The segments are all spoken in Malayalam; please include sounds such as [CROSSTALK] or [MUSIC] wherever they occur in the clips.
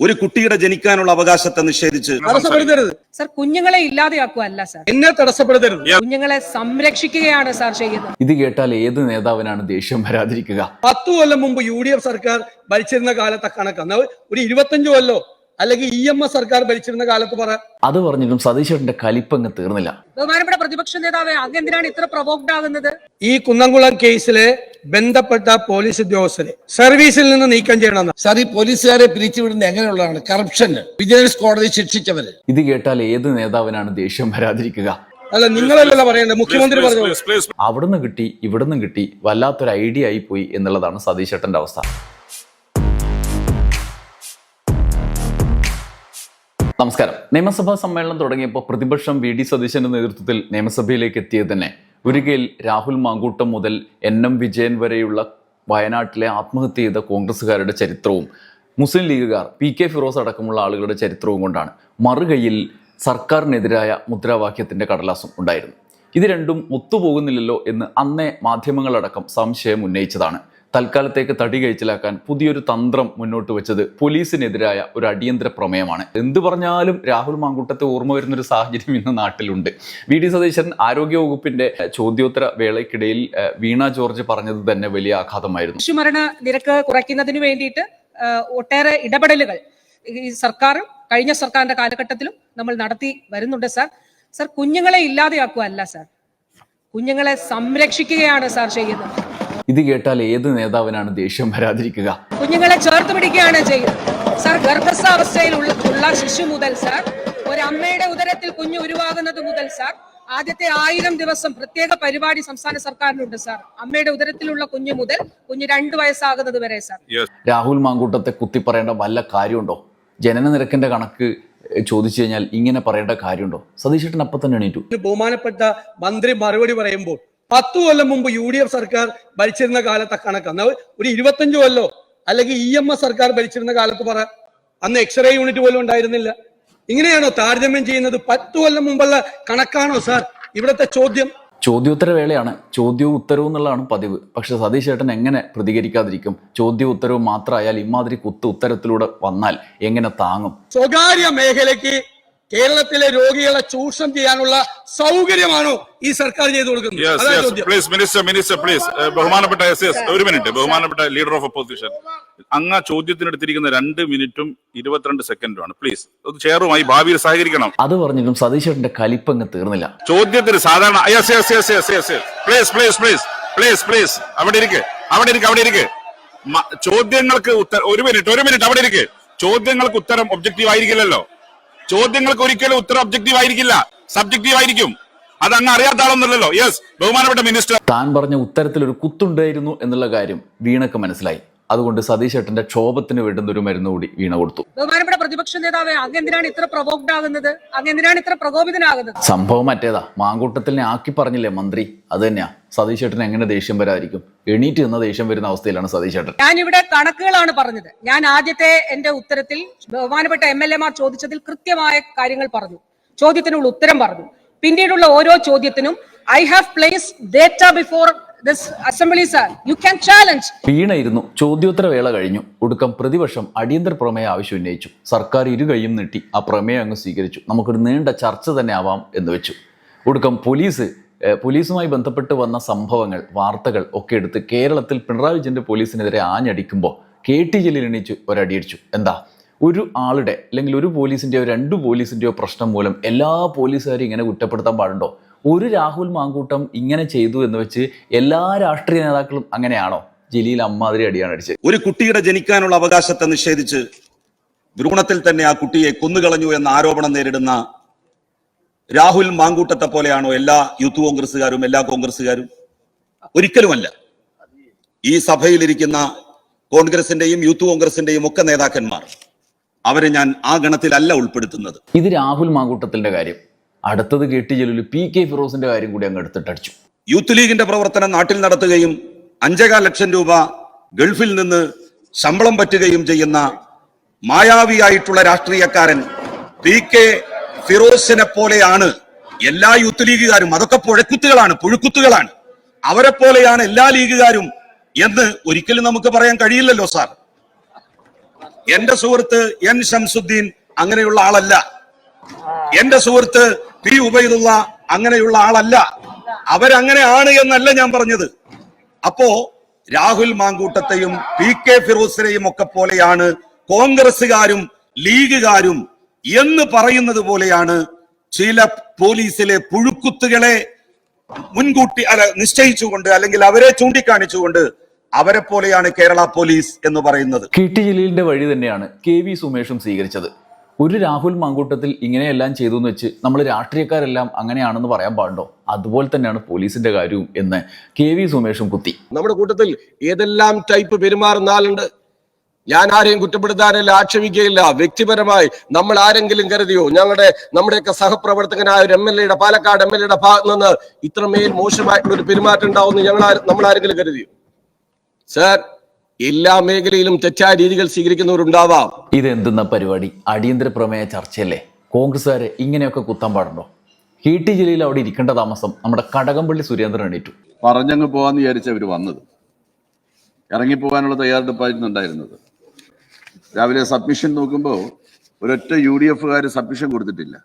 ഒരു കുട്ടിയുടെ ജനിക്കാനുള്ള അവകാശത്തെ നിഷേധിച്ച് തടസ്സപ്പെടുത്തരുത്. സർ കുഞ്ഞുങ്ങളെ ഇല്ലാതെയാക്കുവല്ല സർ. എന്നെ തടസ്സപ്പെടുത്തരുത്. കുഞ്ഞുങ്ങളെ സംരക്ഷിക്കുകയാണ് സാർ ചെയ്യുന്നത്. ഇത് കേട്ടാൽ ഏത് നേതാവിനാണ് ദേഷ്യം വരാതിരിക്കുക? പത്തു കൊല്ലം മുമ്പ് യു ഡി എഫ് സർക്കാർ ഭരിച്ചിരുന്ന കാലത്തെ കണക്ക് ഒരു ഇരുപത്തഞ്ചു കൊല്ലോ അല്ലെങ്കിൽ ഇ എം എസ് സർക്കാർ ഭരിച്ചിരുന്ന കാലത്ത് പറ. അത് പറഞ്ഞിട്ടും സതീശേട്ടന്റെ കലിപ്പങ്ങ് തീർന്നില്ല. ബഹുമാനപ്പെട്ട പ്രതിപക്ഷ നേതാവ് അങ്ങ് എന്തിനാണ് ഇത്ര പ്രൊവോക്ഡ് ആകുന്നത്? ഈ കുന്നംകുളം കേസിലെ ബന്ധപ്പെട്ട പോലീസ് ഉദ്യോഗസ്ഥരെ സർവീസിൽ നിന്ന് നീക്കം ചെയ്യണമെന്ന്. സാർ ഈ പോലീസുകാരെ പിരിച്ചുവിടുന്നത് എങ്ങനെയുള്ളതാണ്? കറപ്ഷന് വിജിലൻസ് കോടതി ശിക്ഷിച്ചവര്. ഇത് കേട്ടാൽ ഏത് നേതാവിനാണ് ദേഷ്യം വരാതിരിക്കുക? അല്ല നിങ്ങളല്ലല്ലോ പറയുന്നത് മുഖ്യമന്ത്രി പറഞ്ഞു? അവിടുന്ന് കിട്ടി ഇവിടുന്ന് കിട്ടി വല്ലാത്തൊരു ഐഡിയ ആയി പോയി എന്നുള്ളതാണ് സതീശേട്ടന്റെ അവസ്ഥ. നമസ്കാരം. നിയമസഭാ സമ്മേളനം തുടങ്ങിയപ്പോൾ പ്രതിപക്ഷം വി ഡി സതീശന്റെ നേതൃത്വത്തിൽ നിയമസഭയിലേക്ക് എത്തിയത് തന്നെ. ഒരിക്കൽ രാഹുൽ മാങ്കൂട്ടം മുതൽ എൻ എം വിജയൻ വരെയുള്ള വയനാട്ടിലെ ആത്മഹത്യ ചെയ്ത കോൺഗ്രസ്സുകാരുടെ ചരിത്രവും മുസ്ലിം ലീഗുകാർ പി കെ ഫിറോസ് അടക്കമുള്ള ആളുകളുടെ ചരിത്രവും കൊണ്ടാണ് മറുകൈയിൽ സർക്കാരിനെതിരായ മുദ്രാവാക്യത്തിന്റെ കടലാസും ഉണ്ടായിരുന്നു ഇത് രണ്ടും ഒത്തുപോകുന്നില്ലല്ലോ എന്ന് അന്നേ മാധ്യമങ്ങളടക്കം സംശയം ഉന്നയിച്ചതാണ്. തൽക്കാലത്തേക്ക് തടി കഴിച്ചിലാക്കാൻ പുതിയൊരു തന്ത്രം മുന്നോട്ട് വെച്ചത് പോലീസിനെതിരായ ഒരു അടിയന്തര പ്രമേയമാണ്. എന്ത് പറഞ്ഞാലും രാഹുൽ മാങ്കൂട്ടത്തെ ഓർമ്മ വരുന്ന ഒരു സാഹചര്യം ഇന്ന് നാട്ടിലുണ്ട്. വി. ഡി. സതീശൻ ആരോഗ്യവകുപ്പിന്റെ ചോദ്യോത്തര വേളയ്ക്കിടയിൽ വീണ ജോർജ് പറഞ്ഞത് തന്നെ വലിയ ആഘാതമായിരുന്നു. ശിശുമരണ നിരക്ക് കുറയ്ക്കുന്നതിന് വേണ്ടിയിട്ട് ഒട്ടേറെ ഇടപെടലുകൾ ഈ സർക്കാർ കഴിഞ്ഞ സർക്കാരിന്റെ കാലഘട്ടത്തിലും നമ്മൾ നടത്തി വരുന്നുണ്ട് സാർ. സാർ കുഞ്ഞുങ്ങളെ ഇല്ലാതെയാക്കുക അല്ല സാർ. കുഞ്ഞുങ്ങളെ സംരക്ഷിക്കുകയാണ് സാർ ചെയ്യുന്നത്. ഇത് കേട്ടാൽ ഏത് നേതാവിനാണ് ദേഷ്യം വരാതിരിക്കുക? കുഞ്ഞുങ്ങളെ ചേർത്ത് പിടിക്കുകയാണ് ചെയ്യുന്നത് സാർ ഗർഭസ്ഥാവസ്ഥയിൽ ഉള്ള ഉള്ള ശിശു മുതൽ സാർ ഒരു അമ്മയുടെ ഉദരത്തിൽ കുഞ്ഞ് ഉരുവാകുന്നത് മുതൽ സാർ ആദ്യത്തെ ആയിരം ദിവസം പ്രത്യേക പരിപാടി സംസ്ഥാന സർക്കാരിനുണ്ട് സാർ. അമ്മയുടെ ഉദരത്തിലുള്ള കുഞ്ഞു മുതൽ കുഞ്ഞ് രണ്ട് വയസ്സാകുന്നത് വരെ സാർ. രാഹുൽ മാങ്കൂട്ടത്തെ കുത്തി പറയേണ്ട വല്ല കാര്യമുണ്ടോ? ജനന നിരക്കിന്റെ കണക്ക് ചോദിച്ചു കഴിഞ്ഞാൽ ഇങ്ങനെ പറയേണ്ട കാര്യമുണ്ടോ? സതീശേട്ടൻ അപ്പൊ തന്നെ എണീറ്റു. ബഹുമാനപ്പെട്ട മന്ത്രി മറുപടി പറയുമ്പോൾ പത്തു കൊല്ലം മുമ്പ് യു ഡി എഫ് സർക്കാർ ഭരിച്ചിരുന്ന കാലത്തെ കണക്ക്. അന്ന് ഒരു ഇരുപത്തഞ്ച് കൊല്ലോ അല്ലെങ്കിൽ ഇ എം എസ് സർക്കാർ ഭരിച്ചിരുന്ന കാലത്ത് പറ. അന്ന് എക്സ്റേ യൂണിറ്റ് പോലും ഉണ്ടായിരുന്നില്ല. ഇങ്ങനെയാണോ താരതമ്യം ചെയ്യുന്നത്? പത്ത് കൊല്ലം മുമ്പുള്ള കണക്കാണോ സാർ ഇവിടുത്തെ ചോദ്യം? ചോദ്യോത്തര വേളയാണ്. ചോദ്യവും ഉത്തരവും എന്നുള്ളതാണ് പതിവ്. പക്ഷെ സതീഷ് ചേട്ടൻ എങ്ങനെ പ്രതികരിക്കാതിരിക്കും? ചോദ്യവും ഉത്തരവും മാത്രമായാൽ ഇമാതിരി കുത്ത് ഉത്തരത്തിലൂടെ വന്നാൽ എങ്ങനെ താങ്ങും? സ്വകാര്യ മേഖലയ്ക്ക് കേരളത്തിലെ രോഗികളെ ചൂഷണം ചെയ്യാനുള്ള സൗകര്യമാണോ ഈ സർക്കാർ ചെയ്തു കൊടുക്കുന്നത്. പ്ലീസ് മിനിസ്റ്റർ മിനിസ്റ്റർ പ്ലീസ് ബഹുമാനപ്പെട്ട എസ് എസ് ഒരു മിനിറ്റ് ബഹുമാനപ്പെട്ട ലീഡർ ഓഫ് ഒപ്പോസിഷൻ അങ്ങ് ആ ചോദ്യത്തിനെടുത്തിരിക്കുന്ന രണ്ട് മിനിറ്റും ഇരുപത്തിരണ്ട് സെക്കൻഡുമാണ് പ്ലീസ് അത് ചെയറുമായി ഭാവിയിൽ സഹകരിക്കണം. അത് പറഞ്ഞിട്ടും സതീശേട്ടന്റെ കലിപ്പങ്ങ് തീർന്നില്ല. ചോദ്യത്തിന് സാധാരണ please please please please please അവിടെ ഇരിക്കെ. അവിടെ ഇരിക്കെ അവിടെ ഇരിക്കെ. ചോദ്യങ്ങൾക്ക് ഉത്തരം ഒരു മിനിറ്റ് ഒരു മിനിറ്റ് അവിടെ ഇരിക്കേ. ചോദ്യങ്ങൾക്ക് ഉത്തരം ഒബ്ജക്റ്റീവ് ആയിരിക്കില്ലല്ലോ. ചോദ്യങ്ങൾക്ക് ഒരിക്കലും ഉത്തരം ഒബ്ജക്റ്റീവ് ആയിരിക്കില്ല. സബ്ജക്റ്റീവ് ആയിരിക്കും. അത് അങ്ങ് അറിയാത്ത ആളൊന്നുമല്ലല്ലോ യെസ് ബഹുമാനപ്പെട്ട മിനിസ്റ്റർ താൻ പറഞ്ഞ ഉത്തരത്തിൽ ഒരു കുത്തുണ്ടായിരുന്നു എന്നുള്ള കാര്യം വീണക്ക് മനസ്സിലായി. അതുകൊണ്ട് സതീശേട്ടന്റെ ക്ഷോഭത്തിന് വേണ്ടുന്ന ഒരു മരുന്ന് കൂടി വീണ കൊടുത്തു. ബഹുമാനപ്പെട്ട പ്രതിപക്ഷ നേതാവ് അങ്ങെന്തിനാണ് ഇത്ര പ്രവോക്ഡ് ആകുന്നത്? അങ്ങെന്തിനാണ് ഇത്ര പ്രകോപിതനാകുന്നത്? സംഭവം മറ്റേതാ മാങ്കൂട്ടത്തിനെ ആക്കി പറഞ്ഞില്ലേ മന്ത്രി? അത് തന്നെയാ. സതീശേട്ടൻ എങ്ങനെ ദേഷ്യം വരാതിരിക്കും? എണീറ്റ് നിന്ന ദേഷ്യം വരുന്ന അവസ്ഥയിലാണ് സതീശേട്ടൻ ഞാൻ ഇവിടെ കണക്കുകളാണ് പറഞ്ഞത്. ഞാൻ ആദ്യത്തെ എന്റെ ഉത്തരത്തിൽ ബഹുമാനപ്പെട്ട എം എൽ എമാർ ചോദിച്ചതിൽ കൃത്യമായ കാര്യങ്ങൾ പറഞ്ഞു. ചോദ്യത്തിനുള്ള ഉത്തരം പറഞ്ഞു. പിന്നീടുള്ള ഓരോ ചോദ്യത്തിനും I have place data before വീണയിരുന്നു. ചോദ്യോത്തര വേള കഴിഞ്ഞു. ഒടുക്കം പ്രതിപക്ഷം അടിയന്തര പ്രമേയ ആവശ്യം ഉന്നയിച്ചു. സർക്കാർ ഇരു കൈയും നീട്ടി ആ പ്രമേയം അങ്ങ് സ്വീകരിച്ചു. നമുക്കൊരു നീണ്ട ചർച്ച തന്നെ ആവാം എന്ന് വെച്ചു. ഒടുക്കം പോലീസ് പോലീസുമായി ബന്ധപ്പെട്ട് വന്ന സംഭവങ്ങൾ വാർത്തകൾ ഒക്കെ എടുത്ത് കേരളത്തിൽ പിണറായി വിജയന്റെ പോലീസിനെതിരെ ആഞ്ഞടിക്കുമ്പോൾ കെ ടി ജലീൽ എണീച്ചു ഒരടിയടിച്ചു. എന്താ? ഒരു ആളുടെ അല്ലെങ്കിൽ ഒരു പോലീസിന്റെയോ രണ്ട് പോലീസിന്റെയോ പ്രശ്നം മൂലം എല്ലാ പോലീസുകാരും ഇങ്ങനെ കുറ്റപ്പെടുത്താൻ പാടുണ്ടോ? ഒരു രാഹുൽ മാങ്കൂട്ടം ഇങ്ങനെ ചെയ്തു എന്ന് വെച്ച് എല്ലാ രാഷ്ട്രീയ നേതാക്കളും അങ്ങനെയാണോ? ജലീൽ അമ്മാതിരി അടിയാണ് അടിച്ചത്. ഒരു കുട്ടിയുടെ ജനിക്കാനുള്ള അവകാശത്തെ നിഷേധിച്ച് ഭ്രൂണത്തിൽ തന്നെ ആ കുട്ടിയെ കൊന്നുകളഞ്ഞു എന്ന ആരോപണം നേരിടുന്ന രാഹുൽ മാങ്കൂട്ടത്തെ പോലെയാണോ എല്ലാ യൂത്ത് കോൺഗ്രസ്സുകാരും എല്ലാ കോൺഗ്രസ്സുകാരും? ഒരിക്കലുമല്ല. ഈ സഭയിലിരിക്കുന്ന കോൺഗ്രസിന്റെയും യൂത്ത് കോൺഗ്രസിന്റെയും ഒക്കെ നേതാക്കന്മാർ അവരെ ഞാൻ ആ ഗണത്തിലല്ല ഉൾപ്പെടുത്തുന്നത്. ഇത് രാഹുൽ മാങ്കൂട്ടത്തിന്റെ കാര്യം. അടുത്തത് കേട്ടി ജലീൽ പി കെ ഫിറോസിന്റെ കാര്യം കൂടി അങ്ങ് എടുത്തിട്ടടിച്ചു യൂത്ത് ലീഗിന്റെ പ്രവർത്തനം നാട്ടിൽ നടത്തുകയും അഞ്ചേകാൽ ലക്ഷം രൂപ ഗൾഫിൽ നിന്ന് ശമ്പളം പറ്റുകയും ചെയ്യുന്ന മായാവിയായിട്ടുള്ള രാഷ്ട്രീയക്കാരൻ പി കെ ഫിറോസിനെ പോലെയാണ് എല്ലാ യൂത്ത് ലീഗുകാരും അതൊക്കെ പുഴക്കുത്തുകളാണ് പുഴുക്കുത്തുകളാണ്. അവരെ പോലെയാണ് എല്ലാ ലീഗുകാരും എന്ന് ഒരിക്കലും നമുക്ക് പറയാൻ കഴിയില്ലല്ലോ സാർ. എന്റെ സുഹൃത്ത് എൻ ഷംസുദ്ദീൻ അങ്ങനെയുള്ള ആളല്ല. എന്റെ സുഹൃത്ത് പി ഉബൈദുള്ള അങ്ങനെയുള്ള ആളല്ല. അവരങ്ങനെ ആണ് എന്നല്ല ഞാൻ പറഞ്ഞത്. അപ്പോ രാഹുൽ മാങ്കൂട്ടത്തെയും പി കെ ഫിറോസിനെയും ഒക്കെ പോലെയാണ് കോൺഗ്രസുകാരും ലീഗുകാരും എന്ന് പറയുന്നത് പോലെയാണ് ചില പോലീസിലെ പുഴുക്കുത്തുകളെ മുൻകൂട്ടി അല്ല നിശ്ചയിച്ചുകൊണ്ട് അല്ലെങ്കിൽ അവരെ ചൂണ്ടിക്കാണിച്ചുകൊണ്ട് അവരെ പോലെയാണ് കേരള പോലീസ് എന്ന് പറയുന്നത്. കെ ജലീലിന്റെ വഴി തന്നെയാണ് കെ വി സുമേഷും സ്വീകരിച്ചത്. ഒരു രാഹുൽ മാങ്കൂട്ടത്തിൽ ഇങ്ങനെയെല്ലാം ചെയ്തു എന്ന് വെച്ച് നമ്മൾ രാഷ്ട്രീയക്കാരെല്ലാം അങ്ങനെയാണെന്ന് പറയാൻ പാടുണ്ടോ? അതുപോലെ തന്നെയാണ് പോലീസിന്റെ കാര്യവും എന്ന് കെ വി സുമേഷും കുത്തി. നമ്മുടെ കൂട്ടത്തിൽ ഏതെല്ലാം ടൈപ്പ് പെരുമാറുന്ന ആളുണ്ട് ഞാൻ ആരെയും കുറ്റപ്പെടുത്താനല്ല ആക്ഷേപിക്കുകയില്ല. വ്യക്തിപരമായി നമ്മൾ ആരെങ്കിലും കരുതിയോ? ഞങ്ങളുടെ നമ്മുടെയൊക്കെ സഹപ്രവർത്തകനായ ഒരു എം എൽ എയുടെ പാലക്കാട് എം എൽ എയുടെ ഭാഗത്ത് നിന്ന് ഇത്രമേൽ മോശമായിട്ടുള്ള ഒരു പെരുമാറ്റം ഉണ്ടാവുമെന്ന് ഞങ്ങൾ നമ്മൾ ആരെങ്കിലും കരുതിയോ? സാർ എല്ലാ മേഖലയിലും തെറ്റായ രീതികൾ സ്വീകരിക്കുന്നവരുണ്ടാവാം. ഇതെന്തെന്ന പരിപാടി? അടിയന്തര പ്രമേയ ചർച്ചയല്ലേ? കോൺഗ്രസ്സുകാരെ ഇങ്ങനെയൊക്കെ കുത്താൻ പാടുണ്ടോ? കെ ടി ജില്ലയിൽ അവിടെ ഇരിക്കേണ്ട താമസം നമ്മുടെ കടകംപള്ളി സുരേന്ദ്രൻ എണീറ്റു. പറഞ്ഞങ്ങ് പോകാന്ന് വിചാരിച്ച അവർ വന്നത്. ഇറങ്ങിപ്പോകാനുള്ള തയ്യാറെടുപ്പായിരുന്നു ഉണ്ടായിരുന്നത്. രാവിലെ സബ്മിഷൻ നോക്കുമ്പോൾ ഒരൊറ്റ യു ഡി എഫുകാർ സബ്മിഷൻ കൊടുത്തിട്ടില്ല.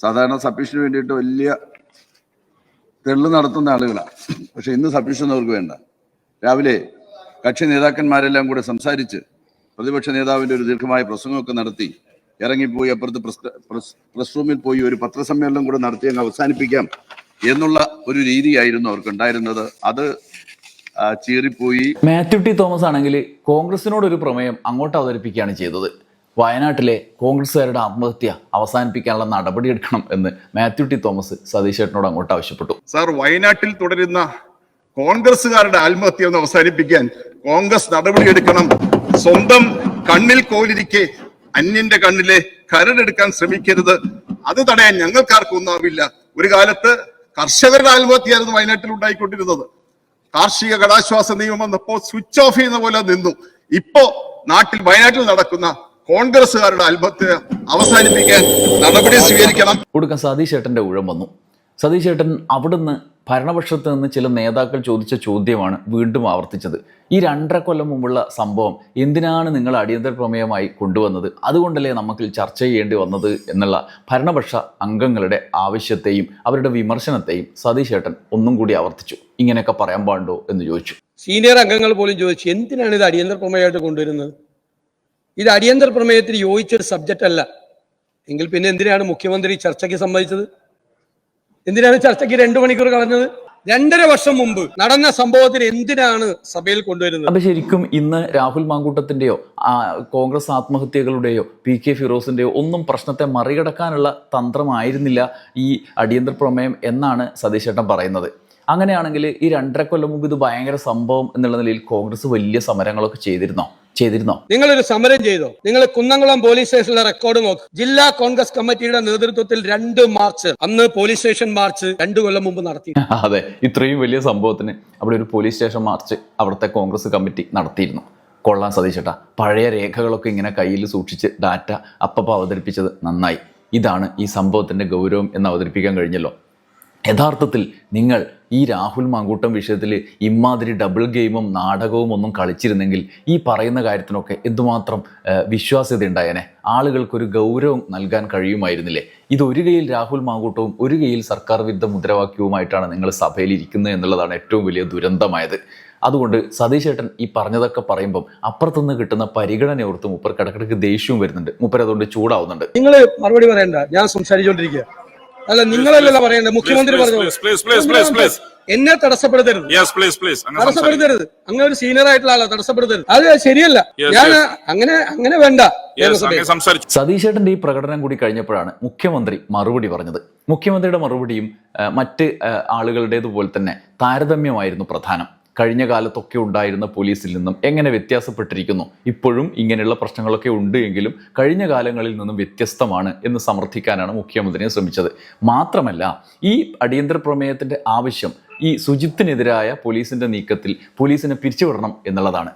സാധാരണ സബ്മിഷന് വേണ്ടിയിട്ട് വലിയ തെള്ളു നടത്തുന്ന ആളുകളാണ് പക്ഷെ ഇന്ന് സബ്മിഷൻ അവർക്ക് വേണ്ട. രാവിലെ കക്ഷി നേതാക്കന്മാരെല്ലാം കൂടെ സംസാരിച്ച് പ്രതിപക്ഷ നേതാവിന്റെ ഒരു ദീർഘമായ പ്രസംഗമൊക്കെ നടത്തി ഇറങ്ങിപ്പോയി അപ്പുറത്ത് പ്രസ് പ്രസ് പ്രസ് റൂമിൽ പോയി ഒരു പത്രസമ്മേളനം കൂടെ നടത്തി അങ്ങ് അവസാനിപ്പിക്കാം എന്നുള്ള ഒരു രീതിയായിരുന്നു അവർക്ക് ഉണ്ടായിരുന്നത് അത് ചീറിപ്പോയി. മാത്യു ടി തോമസ് ആണെങ്കിൽ കോൺഗ്രസിനോട് ഒരു പ്രമേയം അങ്ങോട്ട് അവതരിപ്പിക്കുകയാണ് ചെയ്തത്. വയനാട്ടിലെ കോൺഗ്രസ്സുകാരുടെ ആത്മഹത്യ അവസാനിപ്പിക്കാനുള്ള നടപടിയെടുക്കണം എന്ന് മാത്യു ടി തോമസ് സതീശേട്ടനോട് അങ്ങോട്ട് ആവശ്യപ്പെട്ടു. സാർ വയനാട്ടിൽ തുടരുന്ന കോൺഗ്രസുകാരുടെ ആത്മഹത്യ ഒന്ന് അവസാനിപ്പിക്കാൻ കോൺഗ്രസ് നടപടിയെടുക്കണം. സ്വന്തം കണ്ണിൽ കോലിരിക്കെ അന്യന്റെ കണ്ണിലെ കരടെടുക്കാൻ ശ്രമിക്കരുത്. അത് തടയാൻ ഞങ്ങൾക്കാർക്കും ഒന്നാവില്ല. ഒരു കാലത്ത് കർഷകരുടെ ആത്മഹത്യയായിരുന്നു വയനാട്ടിൽ ഉണ്ടായിക്കൊണ്ടിരുന്നത്. കാർഷിക കടാശ്വാസ നിയമം വന്നപ്പോ സ്വിച്ച് ഓഫ് ചെയ്യുന്ന പോലെ നിന്നു. ഇപ്പോ നാട്ടിൽ വയനാട്ടിൽ നടക്കുന്ന കോൺഗ്രസ്സുകാരുടെ ആത്മഹത്യ അവസാനിപ്പിക്കാൻ നടപടി സ്വീകരിക്കണം. കൊടുക്കാൻ സതീഷ് ഏട്ടന്റെ ഊഴം വന്നു. സതീഷ് ചേട്ടൻ അവിടുന്ന് ഭരണപക്ഷത്ത് നിന്ന് ചില നേതാക്കൾ ചോദിച്ച ചോദ്യമാണ് വീണ്ടും ആവർത്തിച്ചത്. ഈ രണ്ടര കൊല്ലം മുമ്പുള്ള സംഭവം എന്തിനാണ് നിങ്ങൾ അടിയന്തര പ്രമേയമായി കൊണ്ടുവന്നത്? അതുകൊണ്ടല്ലേ നമുക്ക് ചർച്ച ചെയ്യേണ്ടി വന്നത് എന്നുള്ള ഭരണപക്ഷ അംഗങ്ങളുടെ ആവശ്യത്തെയും അവരുടെ വിമർശനത്തെയും സതീശേട്ടൻ ഒന്നും കൂടി ആവർത്തിച്ചു. ഇങ്ങനെയൊക്കെ പറയാൻ പാടുണ്ടോ എന്ന് ചോദിച്ചു. സീനിയർ അംഗങ്ങൾ പോലും ചോദിച്ചു എന്തിനാണ് ഇത് അടിയന്തര പ്രമേയമായിട്ട് കൊണ്ടുവരുന്നത്? ഇത് അടിയന്തര പ്രമേയത്തിന് യോജിച്ചൊരു സബ്ജക്റ്റ് അല്ല എങ്കിൽ പിന്നെ എന്തിനാണ് മുഖ്യമന്ത്രി ചർച്ചയ്ക്ക് സമ്മതിച്ചത്? എന്തിനാണ് ചർച്ചയ്ക്ക് രണ്ടു മണിക്കൂർ കളഞ്ഞത്? രണ്ടര വർഷം മുമ്പ് നടന്ന സംഭവത്തിന് എന്തിനാണ് സഭയിൽ കൊണ്ടുവരുന്നത്? അപ്പൊ ശരിക്കും ഇന്ന് രാഹുൽ മാങ്കൂട്ടത്തിന്റെയോ കോൺഗ്രസ് ആത്മഹത്യകളുടെയോ പി കെ ഫിറോസിന്റെയോ ഒന്നും പ്രശ്നത്തെ മറികടക്കാനുള്ള തന്ത്രമായിരുന്നില്ല ഈ അടിയന്തര പ്രമേയം എന്നാണ് സതീശേട്ടൻ പറയുന്നത്. അങ്ങനെയാണെങ്കിൽ ഈ രണ്ടര കൊല്ലം മുമ്പ് ഇത് ഭയങ്കര സംഭവം എന്നുള്ള നിലയിൽ കോൺഗ്രസ് വലിയ സമരങ്ങളൊക്കെ ചെയ്തിരുന്നോ? ചെയ്തിരുന്നോ? ഒരു സമരം ചെയ്തോ? നിങ്ങൾ കുന്നംകുളം പോലീസ് സ്റ്റേഷനിലെ റെക്കോർഡ് നോക്ക്. ജില്ലാ കോൺഗ്രസ് കമ്മിറ്റിയുടെ നേതൃത്വത്തിൽ രണ്ട് മാർച്ച് അന്ന് പോലീസ് സ്റ്റേഷൻ മാർച്ച് രണ്ടു കൊല്ലം മുമ്പ് നടത്തി. [LAUGHS] അതെ ഇത്രയും വലിയ സംഭവത്തിന് അവിടെ ഒരു പോലീസ് സ്റ്റേഷൻ മാർച്ച് അവിടുത്തെ കോൺഗ്രസ് കമ്മിറ്റി നടത്തിയിരുന്നു. കൊള്ളാൻ സതീശേട്ടാ. പഴയ രേഖകളൊക്കെ ഇങ്ങനെ കയ്യിൽ സൂക്ഷിച്ച് ഡാറ്റ അപ്പപ്പോൾ അവതരിപ്പിച്ചത് നന്നായി. ഇതാണ് ഈ സംഭവത്തിന്റെ ഗൗരവം എന്ന് അവതരിപ്പിക്കാൻ കഴിഞ്ഞല്ലോ. യഥാർത്ഥത്തിൽ നിങ്ങൾ ഈ രാഹുൽ മാങ്കൂട്ടം വിഷയത്തിൽ ഇമാതിരി ഡബിൾ ഗെയിമും നാടകവും ഒന്നും കളിച്ചിരുന്നെങ്കിൽ ഈ പറയുന്ന കാര്യത്തിനൊക്കെ എന്തുമാത്രം വിശ്വാസ്യത ഉണ്ടായേനെ ആളുകൾക്കൊരു ഗൗരവം നൽകാൻ കഴിയുമായിരുന്നില്ലേ? ഇത് ഒരു കൈയിൽ രാഹുൽ മാങ്കൂട്ടവും ഒരു കൈയിൽ സർക്കാർ വിരുദ്ധ മുദ്രാവാക്യവുമായിട്ടാണ് നിങ്ങൾ സഭയിൽ ഇരിക്കുന്നത് എന്നുള്ളതാണ് ഏറ്റവും വലിയ ദുരന്തമായത്. അതുകൊണ്ട് സതീശ് ചേട്ടൻ ഈ പറഞ്ഞതൊക്കെ പറയുമ്പം അപ്പുറത്തുനിന്ന് കിട്ടുന്ന പരിഗണന ഓർത്ത് മുപ്പർ കിടക്കിടക്ക് ദേഷ്യവും വരുന്നുണ്ട്. മുപ്പർ അതുകൊണ്ട് ചൂടാവുന്നുണ്ട്. നിങ്ങൾ മറുപടി പറയണ്ട. ഞാൻ സംസാരിച്ചുകൊണ്ടിരിക്കുക അല്ല നിങ്ങളല്ലല്ലോ പറയണ്ടേ മുഖ്യമന്ത്രി പറഞ്ഞു? please, please, please, please, please. എന്നെ തടസ്സപ്പെടുത്തരുത്. യെസ് പ്ലീസ് പ്ലീസ് അങ്ങനെ സംസാരിക്കും തടസ്സപ്പെടുത്തരുത് അങ്ങനെ ഒരു സീനിയർ ആയിട്ടുള്ള ആളാ തടസ്സപ്പെടുത്തരുത്. അത് ശരിയല്ല. ഞാൻ അങ്ങനെ അങ്ങനെ വേണ്ട. സതീശേട്ടന്റെ ഈ പ്രകടനം കൂടി കഴിഞ്ഞപ്പോഴാണ് മുഖ്യമന്ത്രി മറുപടി പറഞ്ഞത്. മുഖ്യമന്ത്രിയുടെ മറുപടിയും മറ്റ് ആളുകളുടേതുപോലെ തന്നെ താരതമ്യമായിരുന്നു പ്രധാനം. കഴിഞ്ഞ കാലത്തൊക്കെ ഉണ്ടായിരുന്ന പോലീസിൽ നിന്നും എങ്ങനെ വ്യത്യാസപ്പെട്ടിരിക്കുന്നു? ഇപ്പോഴും ഇങ്ങനെയുള്ള പ്രശ്നങ്ങളൊക്കെ ഉണ്ട് എങ്കിലും കഴിഞ്ഞ കാലങ്ങളിൽ നിന്നും വ്യത്യസ്തമാണ് എന്ന് സമർത്ഥിക്കാനാണ് മുഖ്യമന്ത്രിയെ ശ്രമിച്ചത്. മാത്രമല്ല ഈ അടിയന്തര പ്രമേയത്തിന്റെ ആവശ്യം ഈ ശുചിത്തിനെതിരായ പോലീസിന്റെ നീക്കത്തിൽ പോലീസിനെ പിരിച്ചുവിടണം എന്നുള്ളതാണ്.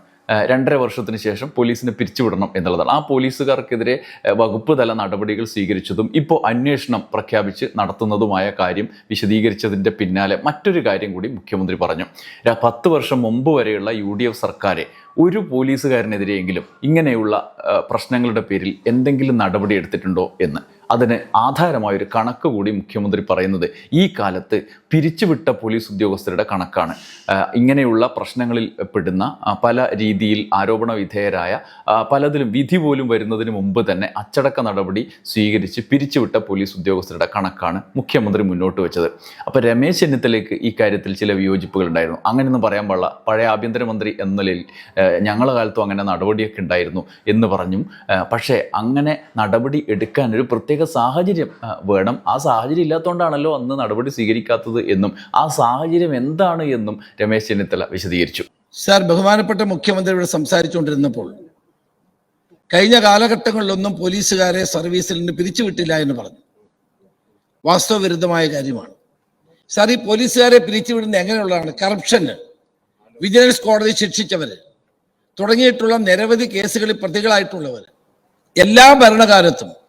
രണ്ടര വർഷത്തിന് ശേഷം പോലീസിനെ പിരിച്ചുവിടണം എന്നുള്ളതാണ്. ആ പോലീസുകാർക്കെതിരെ വകുപ്പ് തല നടപടികൾ സ്വീകരിച്ചതും ഇപ്പോൾ അന്വേഷണം പ്രഖ്യാപിച്ച് നടത്തുന്നതുമായ കാര്യം വിശദീകരിച്ചതിന്റെ പിന്നാലെ മറ്റൊരു കാര്യം കൂടി മുഖ്യമന്ത്രി പറഞ്ഞു. പത്ത് വർഷം മുമ്പ് വരെയുള്ള യു ഡി എഫ് സർക്കാരെ ഒരു പോലീസുകാരനെതിരെയെങ്കിലും ഇങ്ങനെയുള്ള പ്രശ്നങ്ങളുടെ പേരിൽ എന്തെങ്കിലും നടപടി എടുത്തിട്ടുണ്ടോ എന്ന്. അതിന് ആധാരമായ ഒരു കണക്ക് കൂടി മുഖ്യമന്ത്രി പറയുന്നത് ഈ കാലത്ത് പിരിച്ചുവിട്ട പോലീസ് ഉദ്യോഗസ്ഥരുടെ കണക്കാണ്. ഇങ്ങനെയുള്ള പ്രശ്നങ്ങളിൽ പെടുന്ന പല രീതിയിൽ ആരോപണ വിധേയരായ പലതിലും വിധി പോലും വരുന്നതിന് മുമ്പ് തന്നെ അച്ചടക്ക നടപടി സ്വീകരിച്ച് പിരിച്ചുവിട്ട പോലീസ് ഉദ്യോഗസ്ഥരുടെ കണക്കാണ് മുഖ്യമന്ത്രി മുന്നോട്ട് വെച്ചത്. അപ്പോൾ രമേശ് ചെന്നിത്തലയ്ക്ക് ഈ കാര്യത്തിൽ ചില വിയോജിപ്പുകൾ ഉണ്ടായിരുന്നു. അങ്ങനെയൊന്നും പറയാൻ പാടില്ല. പഴയ ആഭ്യന്തരമന്ത്രി എന്ന നിലയിൽ ഞങ്ങളുടെ കാലത്തും അങ്ങനെ നടപടിയൊക്കെ ഉണ്ടായിരുന്നു എന്ന് പറഞ്ഞു പക്ഷേ അങ്ങനെ നടപടി എടുക്കാൻ ഒരു പ്രത്യേക സാഹചര്യം. ആ, വേണം. ആ സാഹചര്യം ഇല്ലാത്തതുകൊണ്ടാണല്ലോ അന്ന് നടപടി സ്വീകരിക്കാത്തത് എന്നും ആ സാഹചര്യം എന്താണ് എന്നും രമേശ് ചെന്നിത്തല വിശദീകരിച്ചു. സാർ ബഹുമാനപ്പെട്ട മുഖ്യമന്ത്രി ഇവിടെ സംസാരിച്ചുകൊണ്ടിരുന്നപ്പോൾ കഴിഞ്ഞ കാലഘട്ടങ്ങളിലൊന്നും പോലീസുകാരെ സർവീസിൽ നിന്ന് പിരിച്ചുവിട്ടില്ല എന്ന് പറഞ്ഞു. വാസ്തവവിരുദ്ധമായ കാര്യമാണ്. സാർ ഈ പോലീസുകാരെ പിരിച്ചുവിടുന്ന എങ്ങനെയുള്ളതാണ്? കറപ്ഷന് വിജിലൻസ് കോടതി ശിക്ഷിച്ചവർ തുടങ്ങിയിട്ടുള്ള നിരവധി കേസുകളിൽ പ്രതികളായിട്ടുള്ളവർ എല്ലാ ഭരണകാലത്തും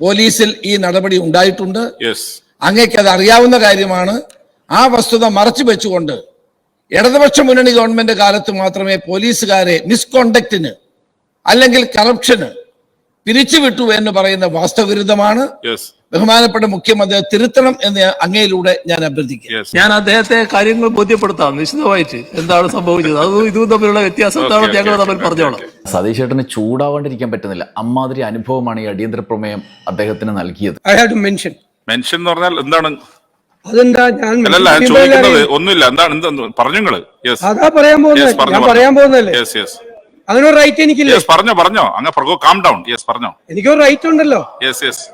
പോലീസിൽ ഈ നടപടി ഉണ്ടായിട്ടുണ്ട്. അങ്ങേക്ക് അത് അറിയാവുന്ന കാര്യമാണ്. ആ വസ്തുത മറച്ചു വെച്ചുകൊണ്ട് ഇടതുപക്ഷ മുന്നണി ഗവൺമെന്റ് കാലത്ത് മാത്രമേ പോലീസുകാരെ മിസ്കോണ്ടക്റ്റിന് അല്ലെങ്കിൽ കറപ്ഷന് പിരിച്ചുവിട്ടു എന്ന് പറയുന്ന വാസ്തവവിരുദ്ധമാണ്. ബഹുമാനപ്പെട്ട മുഖ്യമന്ത്രി തിരുത്തണം എന്ന് അങ്ങയിലൂടെ ഞാൻ അഭ്യർത്ഥിക്കും ഞാൻ അദ്ദേഹത്തെ കാര്യങ്ങൾ ബോധ്യപ്പെടുത്താം നിശ്ചിതമായിട്ട് എന്താണ് സംഭവിച്ചത്. അതും ഇതും തമ്മിലുള്ള വ്യത്യാസം എന്താണെന്ന് ഓക്കേ, ഞങ്ങൾ തമ്മിൽ പറഞ്ഞോളാം. സതീഷ് ചേട്ടന് ചൂടാവാണ്ടിരിക്കാൻ പറ്റുന്നില്ല. അമ്മാതിരി അനുഭവമാണ് ഈ അടിയന്തര പ്രമേയം അദ്ദേഹത്തിന് നൽകിയത്. I have to mention mention എന്ന് പറഞ്ഞാൽ എന്താണ്? അതെന്താ ഞാൻ ചോദിക്കുന്നത് ഒന്നുമില്ല. എന്താണ് പറഞ്ഞു അതാ പറയാൻ പോകുന്നത്. ഞാൻ പറയാൻ പോകുന്നല്ലേ യെസ് യെസ് അങ്ങനെ ഒരു റൈറ്റ് എനിക്കില്ലേ. യെസ് പറഞ്ഞോ പറഞ്ഞോ. അങ്ങ് കാം ഡൗൺ യെസ് പറഞ്ഞോ. എനിക്കൊരു റൈറ്റ് ഉണ്ടല്ലോ. യെസ് യെസ്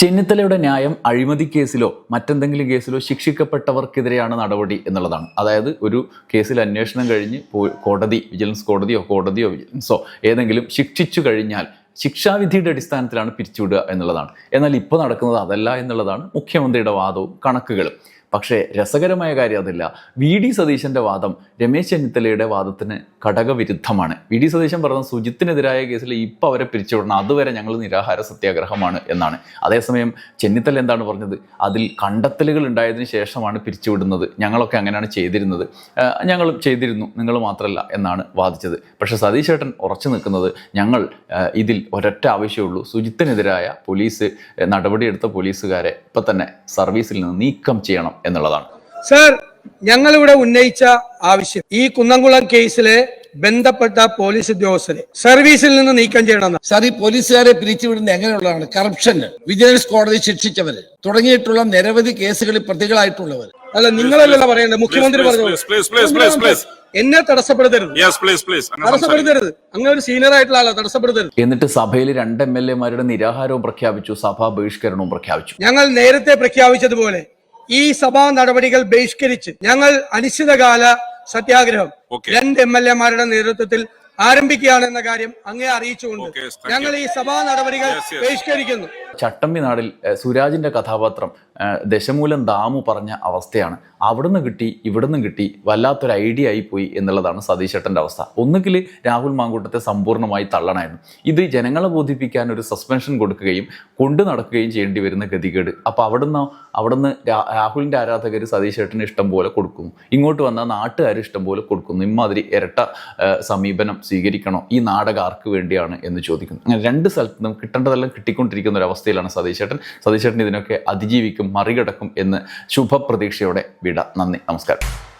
ചെന്നിത്തലയുടെ ന്യായം അഴിമതി കേസിലോ മറ്റെന്തെങ്കിലും കേസിലോ ശിക്ഷിക്കപ്പെട്ടവർക്കെതിരെയാണ് നടപടി എന്നുള്ളതാണ്. അതായത് ഒരു കേസിൽ അന്വേഷണം കഴിഞ്ഞ് കോടതി വിജിലൻസ് കോടതിയോ കോടതിയോ വിജിലൻസോ ഏതെങ്കിലും ശിക്ഷിച്ചു കഴിഞ്ഞാൽ ശിക്ഷാവിധിയുടെ അടിസ്ഥാനത്തിലാണ് പിരിച്ചുവിടുക എന്നുള്ളതാണ്. എന്നാൽ ഇപ്പോൾ നടക്കുന്നത് അതല്ല എന്നുള്ളതാണ് മുഖ്യമന്ത്രിയുടെ വാദവും കണക്കുകളും. പക്ഷേ രസകരമായ കാര്യം അതില്ല. വി ഡി സതീശന്റെ വാദം രമേശ് ചെന്നിത്തലയുടെ വാദത്തിന് ഘടകവിരുദ്ധമാണ് വി ഡി സതീശൻ പറഞ്ഞ സുജിത്തിനെതിരായ കേസിൽ ഇപ്പോൾ അവരെ പിരിച്ചുവിടണം. അതുവരെ ഞങ്ങൾ നിരാഹാര സത്യാഗ്രഹമാണ് എന്നാണ്. അതേസമയം ചെന്നിത്തല എന്താണ് പറഞ്ഞത്? അതിൽ കണ്ടെത്തലുകൾ ഉണ്ടായതിനു ശേഷമാണ് പിരിച്ചുവിടുന്നത്. ഞങ്ങളൊക്കെ അങ്ങനെയാണ് ചെയ്തിരുന്നത്. ഞങ്ങളും ചെയ്തിരുന്നു. നിങ്ങൾ മാത്രമല്ല എന്നാണ് വാദിച്ചത്. പക്ഷേ സതീശേട്ടൻ ഉറച്ചു നിൽക്കുന്നത് ഞങ്ങൾ ഇതിൽ ഒരൊറ്റ ആവശ്യമുള്ളൂ സുജിത്തിനെതിരായ പോലീസ് നടപടിയെടുത്ത പോലീസുകാരെ ഇപ്പം തന്നെ സർവീസിൽ നിന്ന് നീക്കം ചെയ്യണം. എന്നുള്ളതാണ്. സർ ഞങ്ങളിവിടെ ഉന്നയിച്ച ആവശ്യം ഈ കുന്നംകുളം കേസിലെ ബന്ധപ്പെട്ട പോലീസ് ഉദ്യോഗസ്ഥരെ സർവീസിൽ നിന്ന് നീക്കം ചെയ്യണം സർ ഈ പോലീസുകാരെ പിരിച്ചുവിടുന്ന എങ്ങനെയുള്ളതാണ്? കറപ്ഷന് വിജിലൻസ് കോടതി ശിക്ഷിച്ചവര് തുടങ്ങിയിട്ടുള്ള നിരവധി കേസുകളിൽ പ്രതികളായിട്ടുള്ളവർ അല്ല നിങ്ങളല്ലല്ലോ പറയേണ്ടത്. മുഖ്യമന്ത്രി പറഞ്ഞു. എന്നെ തടസ്സപ്പെടുത്തരുത്. യെസ് പ്ലീസ് പ്ലീസ് തടസ്സപ്പെടുത്തരുത്. അങ്ങനെ ഒരു സീനിയർ ആയിട്ടുള്ള ആളെ തടസ്സപ്പെടുത്തരുത്. എന്നിട്ട് സഭയിൽ രണ്ട് എം എൽ എമാരുടെ നിരാഹാരവും പ്രഖ്യാപിച്ചു സഭാ ബഹിഷ്കരണവും പ്രഖ്യാപിച്ചു. ഞങ്ങൾ നേരത്തെ പ്രഖ്യാപിച്ചതുപോലെ ഈ സഭാ നടപടികൾ ബഹിഷ്കരിച്ച് ഞങ്ങൾ അനിശ്ചിതകാല സത്യാഗ്രഹം. രണ്ട് എം എൽ എമാരുടെ നേതൃത്വത്തിൽ ആരംഭിക്കുകയാണെന്ന കാര്യം അങ്ങേ അറിയിച്ചുകൊണ്ട് ഞങ്ങൾ ഈ സഭാ നടപടികൾ. ബഹിഷ്കരിക്കുന്നു ചട്ടമ്പി നാടിൽ സുരാജിന്റെ കഥാപാത്രം ദശമൂലം ദാമു പറഞ്ഞ അവസ്ഥയാണ്. അവിടുന്ന് കിട്ടി ഇവിടുന്ന് കിട്ടി വല്ലാത്തൊരു ഐഡിയ ആയി പോയി എന്നുള്ളതാണ് സതീശേട്ടന്റെ അവസ്ഥ. ഒന്നുകിൽ രാഹുൽ മാങ്കൂട്ടത്തെ സമ്പൂർണമായി തള്ളണമായിരുന്നു ഇത് ജനങ്ങളെ ബോധിപ്പിക്കാൻ ഒരു സസ്പെൻഷൻ കൊടുക്കുകയും കൊണ്ടു നടക്കുകയും ചെയ്യേണ്ടി വരുന്ന ഗതികേട്. അപ്പോൾ അവിടുന്ന് അവിടുന്ന് രാഹുലിന്റെ ആരാധകർ സതീശേട്ടന് ഇഷ്ടം പോലെ കൊടുക്കുന്നു. ഇങ്ങോട്ട് വന്നാൽ നാട്ടുകാർ ഇഷ്ടം പോലെ കൊടുക്കുന്നു. ഇമാതിരി ഇരട്ട സമീപനം സ്വീകരിക്കണോ? ഈ നാടക ആർക്ക് വേണ്ടിയാണ് എന്ന് ചോദിക്കുന്നു. അങ്ങനെ രണ്ട് സ്ഥലത്ത് നിന്നും കിട്ടേണ്ടതെല്ലാം കിട്ടിക്കൊണ്ടിരിക്കുന്ന ഒരു അവസ്ഥയിലാണ് സതീശേട്ടൻ. സതീശേട്ടൻ ഇതിനൊക്കെ അതിജീവിക്കും മറികടക്കും എന്ന് ശുഭപ്രതീക്ഷയോടെ വിട. നന്ദി. നമസ്കാരം.